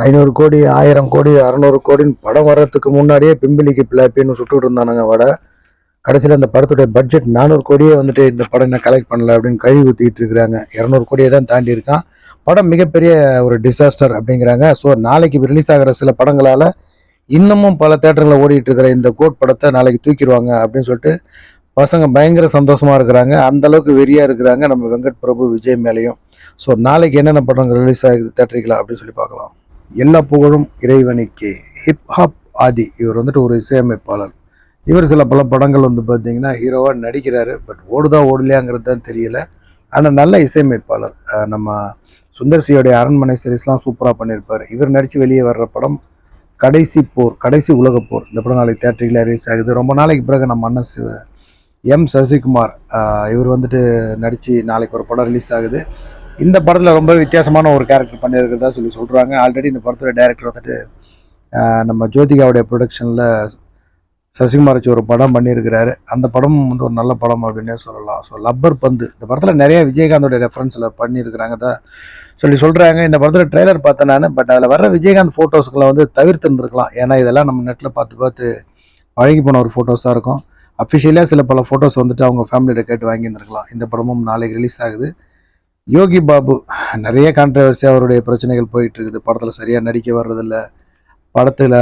ஐநூறு கோடி ஆயிரம் கோடி அறநூறு கோடின்னு படம் வர்றதுக்கு முன்னாடியே பிம்பிலிக்கு பிளாப்பின்னு சுட்டுக்கிட்டு இருந்தானுங்க வட. கடைசியில் அந்த படத்துடைய பட்ஜெட் நானூறு கோடியே வந்துட்டு இந்த படம் என்ன கலெக்ட் பண்ணல அப்படின்னு கழுவி ஊற்றிட்டு இருக்கிறாங்க. இரநூறு கோடியை தான் தாண்டி இருக்கான். படம் மிகப்பெரிய ஒரு டிசாஸ்டர் அப்படிங்கிறாங்க. ஸோ நாளைக்கு ரிலீஸ் ஆகிற சில படங்களால் இன்னமும் பல தேட்டர்களில் ஓடிட்டு இருக்கிற இந்த கோட் படத்தை நாளைக்கு தூக்கிடுவாங்க அப்படின்னு சொல்லிட்டு பசங்க பயங்கர சந்தோஷமா இருக்கிறாங்க. அந்த அளவுக்கு வெறியா இருக்கிறாங்க நம்ம வெங்கட் பிரபு விஜய் மேலேயும். ஸோ நாளைக்கு என்னென்ன படங்கள் ரிலீஸ் ஆகுது தேட்டரிக்கலாம் அப்படின்னு சொல்லி பார்க்கலாம். எல்லா புகழும் இறைவனுக்கு? Hip hop Aadhi. இவர் வந்துட்டு ஒரு இசையமைப்பாளர். இவர் சில பல படங்கள் வந்து பார்த்தீங்கன்னா ஹீரோவாக நடிக்கிறாரு. பட் ஓடுதா ஓடலையாங்கிறது தான் தெரியல. ஆனால் நல்ல இசையமைப்பாளர். நம்ம சுந்தர்சியோடைய அரண்மனை சீரீஸ்லாம் சூப்பராக பண்ணியிருப்பார். இவர் நடித்து வெளியே வர்ற படம் கடைசி போர் கடைசி உலகப் போர். இந்த படம் நாளைக்கு தேட்டரில் ரிலீஸ் ஆகுது. ரொம்ப நாளைக்கு பிறகு நம்ம அண்ணன் எம் சசிகுமார் இவர் வந்துட்டு நடித்து நாளைக்கு ஒரு படம் ரிலீஸ் ஆகுது. இந்த படத்தில் ரொம்ப வித்தியாசமான ஒரு கேரக்டர் பண்ணியிருக்கிறதா சொல்லி சொல்கிறாங்க ஆல்ரெடி இந்த படத்தில் டேரக்டர் வந்துட்டு நம்ம ஜோதிகாவுடைய ப்ரொடக்ஷனில் சசிகுமார் வச்சு ஒரு படம் பண்ணியிருக்கிறாரு. அந்த படமும் வந்து ஒரு நல்ல படம் அப்படின்னே சொல்லலாம். ஸோ லப்பர் பந்து. இந்த படத்தில் நிறைய விஜயகாந்தோடைய ரெஃபரன்ஸில் பண்ணியிருக்கிறாங்க தான் சொல்லி சொல்கிறாங்க இந்த படத்தில் ட்ரெய்லர் பார்த்தேன் நான் பட் அதில் வர விஜயகாந்த் ஃபோட்டோஸ்களை வந்து தவிர்த்துருந்துருக்கலாம். ஏன்னா இதெல்லாம் நம்ம நெட்டில் பார்த்து பார்த்து பழகி போன ஒரு ஃபோட்டோஸாக இருக்கும். அஃபிஷியலாக சில பல ஃபோட்டோஸ் வந்துட்டு அவங்க ஃபேமிலியிட்ட கேட்டு வாங்கியிருந்துருக்கலாம். இந்த படமும் நாளைக்கு ரிலீஸ் ஆகுது. யோகி பாபு நிறைய கான்ட்ரவர்சி அவருடைய பிரச்சனைகள் போயிட்டு இருக்குது படத்தில் சரியாக நடிக்க வர்றதில்ல. படத்தில்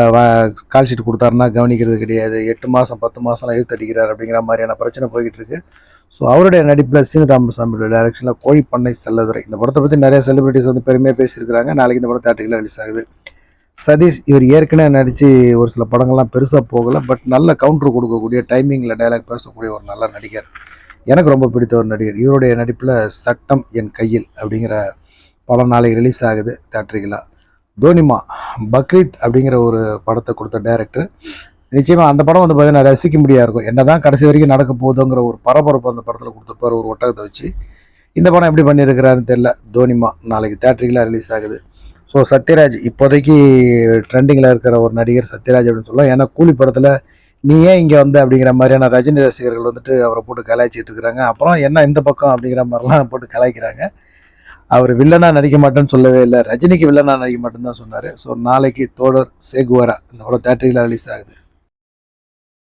கால் ஷீட் கொடுத்தாருன்னா கவனிக்கிறது கிடையாது. எட்டு மாதம் பத்து மாதம்லாம் இழுத்தடிக்கிறார் அப்படிங்கிற மாதிரியான பிரச்சனை போய்கிட்டு இருக்கு ஸோ அவருடைய நடிப்பில் சீனு ராமசாமியோட டைரக்ஷனில் கோழி பண்ணை செல்லதுரை. இந்த படத்தை பற்றி நிறைய செலிபிரிட்டிஸ் வந்து பெருமையாக பேசியிருக்கிறாங்க. நாளைக்கு இந்த படம் தேட்டரில் ரிலீஸ் ஆகுது. சதீஷ் இவர் ஏற்கனவே நடித்து ஒரு சில படங்கள்லாம் பெருசாக போகலை. பட் நல்ல கவுண்டர் கொடுக்கக்கூடிய டைமிங்கில் டைலாக் பேசக்கூடிய ஒரு நல்ல நடிகர். எனக்கு ரொம்ப பிடித்த ஒரு நடிகர். இவருடைய நடிப்பில் சட்டம் என் கையில் அப்படிங்கிற படம் நாளைக்கு ரிலீஸ் ஆகுது தேட்டரிகளா தோனிமா பக்ரீத் அப்படிங்கிற ஒரு படத்தை கொடுத்த டைரக்டர் நிச்சயமாக அந்த படம் வந்து பார்த்தீங்கன்னா ரசிக்க முடியா இருக்கும். என்ன தான் கடைசி வரைக்கும் நடக்க போகுதுங்கிற ஒரு பரபரப்பு அந்த படத்தில் கொடுத்துருப்பாரு ஒரு ஒட்டகத்தை வச்சு. இந்த படம் எப்படி பண்ணியிருக்கிறாருன்னு தெரியல. தோனிமா நாளைக்கு தேட்டரிகளாக ரிலீஸ் ஆகுது. ஸோ சத்யராஜ் இப்போதைக்கு ட்ரெண்டிங்கில் இருக்கிற ஒரு நடிகர் சத்யராஜ் அப்படின்னு சொல்லலாம். ஏன்னா கூலி படத்தில் நீ ஏன் இங்கே வந்த அப்படிங்கிற மாதிரியான ரஜினி ரசிகர்கள் வந்துட்டு அவரை போட்டு கலாய்ச்சிட்டு இருக்கிறாங்க. அப்புறம் என்ன இந்த பக்கம் அப்படிங்கிற மாதிரிலாம் போட்டு கலாய்க்கிறாங்க. அவர் வில்லனா நடிக்க மாட்டேன்னு சொல்லவே இல்லை. ரஜினிக்கு வில்லனா நடிக்க மாட்டேன்னு தான் சொன்னார். ஸோ நாளைக்கு தோழர் சேகுவாரா இந்த படம் தேட்டரியில் ரிலீஸ் ஆகுது.